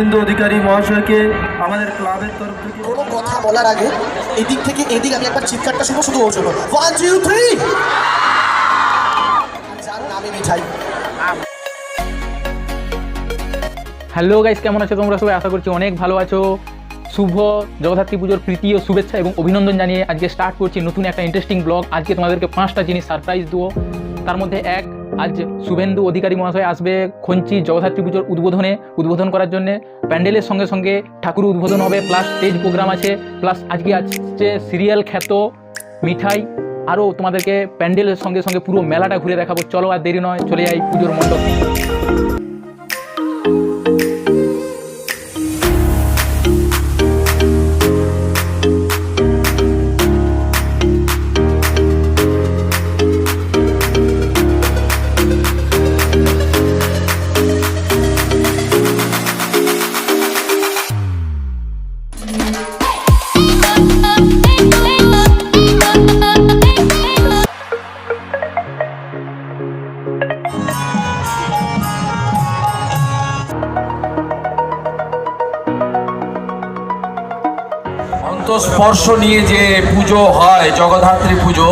শুভেন্দু অধিকারী মহাশয়কে আমাদের ক্লাবের তরফ থেকে কোনো কথা বলার আগে এদিক থেকে এদিক আমি একবার চিৎকারটা শুনব শুধু ওর জন্য। ওয়ান টু থ্রি যার নামে মিঠাই। হ্যালো গাইস কেমন আছো তোমরা সবাই? আশা করছি অনেক ভালো আছো। শুভ জগদ্ধাত্রী পুজোর প্রীতি ও শুভেচ্ছা এবং অভিনন্দন জানিয়ে আজকে স্টার্ট করছি নতুন একটা ইন্টারেস্টিং ব্লগ আজকে তোমাদেরকে পাঁচটা জিনিস সারপ্রাইজ দেবো। তার মধ্যে এক আজ শুভেন্দু অধিকারী মহাশয় আসবে খঞ্চি জগদ্ধাত্রী পুজোর উদ্বোধনে, উদ্বোধন করার জন্যে। প্যান্ডেলের সঙ্গে সঙ্গে ঠাকুর উদ্বোধন হবে প্লাস স্টেজ প্রোগ্রাম আছে প্লাস আজকে আসছে সিরিয়াল খ্যাত মিঠাই। আরও তোমাদেরকে প্যান্ডেলের সঙ্গে সঙ্গে পুরো মেলাটা ঘুরে দেখাবো। চলো আর দেরি নয়, চলে যাই পুজোর মণ্ডপ। অন্তঃস্পর্শ নিয়ে যে পুজো হয়, জগদ্ধাত্রী পুজো,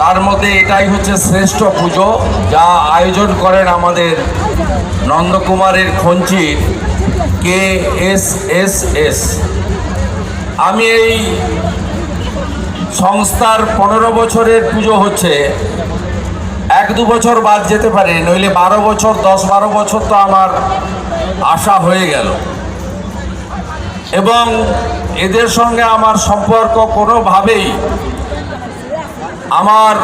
তার মধ্যে এটাই হচ্ছে শ্রেষ্ঠ পুজো, যা আয়োজন করেন আমাদের নন্দকুমারের খঞ্চির কে এস এস এস। আমি এই সংস্থার পনেরো বছরের পুজো হচ্ছে। এক দু বছর বাদ যেতে পারে, নইলে বারো বছর, দশ বারো বছর তো আমার আশা হয়ে গেল। এবং এদের সঙ্গে আমার সম্পর্ক কোনোভাবেই আমার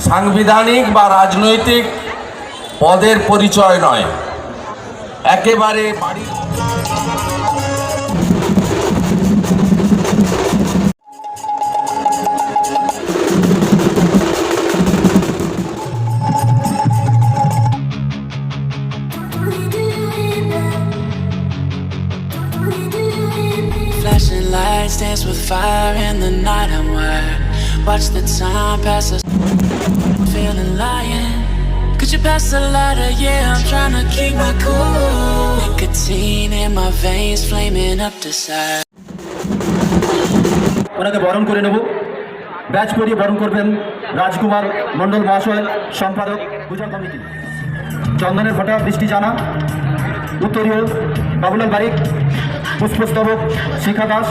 সাংবিধানিক বা রাজনৈতিক পদের পরিচয় নয়। একেবারে বাড়ি Flashing lights dance with fire in the night I'm wired. Watch the time pass us. Feeling lying. Could you pass the lighter? Yeah, I'm trying to keep my cool. Nicotine in my veins, flaming up desire. ওনাকে বরণ করে নেব batch করিয়ে বরণ করবেন রাজকুমার মণ্ডল মহাশয় সম্পাদক পূজা committee চন্দনের ফটা বৃষ্টি জানা উত্তরীয় বাবুলাল বারিক পুষ্পস্তবক শিখা দাস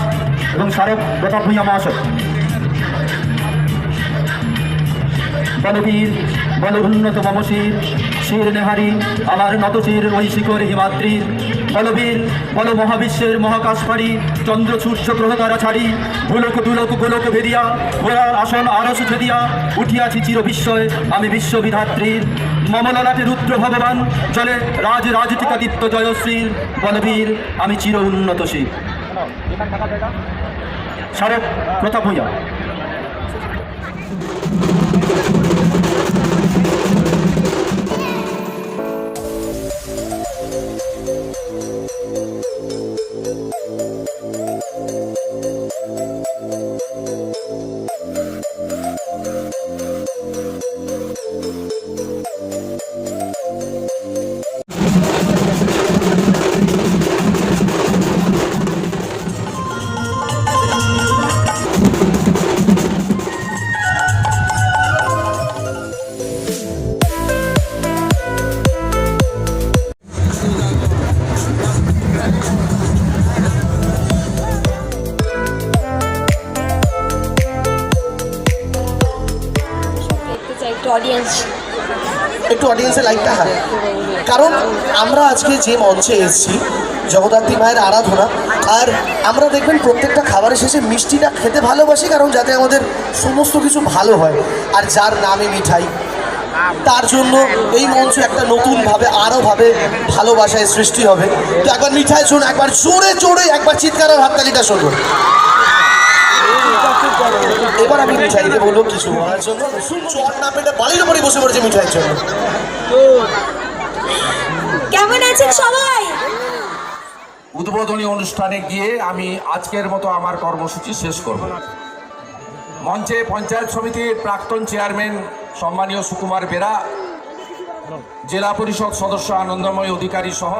এবং স্মারক প্রতাপ ভূঁইয়া মহাশয় বলবীর বল উন্নত মমশির শির নেহারি, আমার নতশির ওই শিখর হিমাদ্রির। বলবীর, বল মহাবিশ্বের মহাকাশ পারি চন্দ্র সূর্য গ্রহ তারা ছাড়ি ভুলক দুলক গোলক ভেদিয়া ঘোড়ার আসন আরস ছেদিয়া, উঠিয়াছি চির বিস্ময় আমি বিশ্ববিধাত্রীর। মমললাটে রুদ্র ভগবান, চলে রাজ রাজটিকাদিত্য জয়শ্রীর। বলবীর, আমি চির উন্নত উন্নতশীল স্মারক Pratap Bhuiyan Thank you. Audience একটু অডিয়েন্সের লাইটটা হ্যাঁ কারণ আমরা আজকে যে মঞ্চে এসেছি, জগদ্ধাত্রী মায়ের আরাধনা, আর আমরা দেখবেন প্রত্যেকটা খাবারের শেষে মিষ্টিটা খেতে ভালোবাসি, কারণ যাতে আমাদের সমস্ত কিছু ভালো হয়। আর যার নামে মিঠাই, তার জন্য এই মঞ্চ একটা নতুনভাবে, আরোভাবে ভালোবাসায় সৃষ্টি হবে। তো একবার মিঠাই শুন একবার জোরে জোরে একবার চিৎকারের হাততালিটা শুনুন এবার আমি মিঠাইকে বলব কিছু বলার জন্য। চট না পেটে বাড়ির উপরে বসে পড়েছে মিঠাইয়ের জন্য। কেমন আছেন সবাই? উদ্বোধনী অনুষ্ঠানে গিয়ে আমি আজকের মতো আমার কর্মসূচি শেষ করব। মঞ্চে পঞ্চায়েত সমিতির প্রাক্তন চেয়ারম্যান সম্মানীয় সুকুমার বেরা জেলা পরিষদ সদস্য আনন্দময় অধিকারী সহ